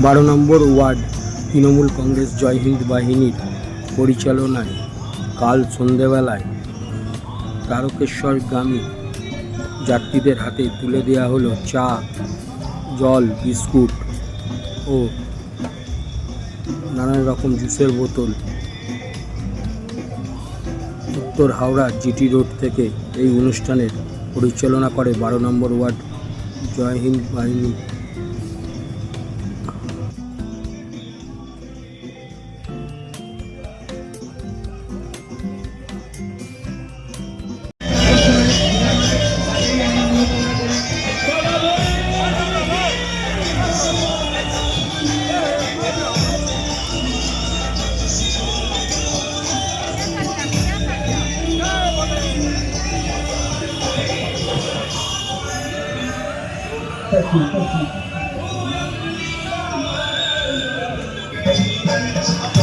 বারো নম্বর ওয়ার্ড, তৃণমূল কংগ্রেস জয় হিন্দ বাহিনীর পরিচালনায় কাল সন্ধেবেলায় তারকেশ্বরগামী যাত্রীদের হাতে তুলে দেওয়া হলো চা, জল, বিস্কুট ও নানান রকম জুসের বোতল। উত্তর হাওড়া জিটি রোড থেকে এই অনুষ্ঠানের পরিচালনা করে বারো নম্বর ওয়ার্ড জয় হিন্দ বাহিনী। Thank you.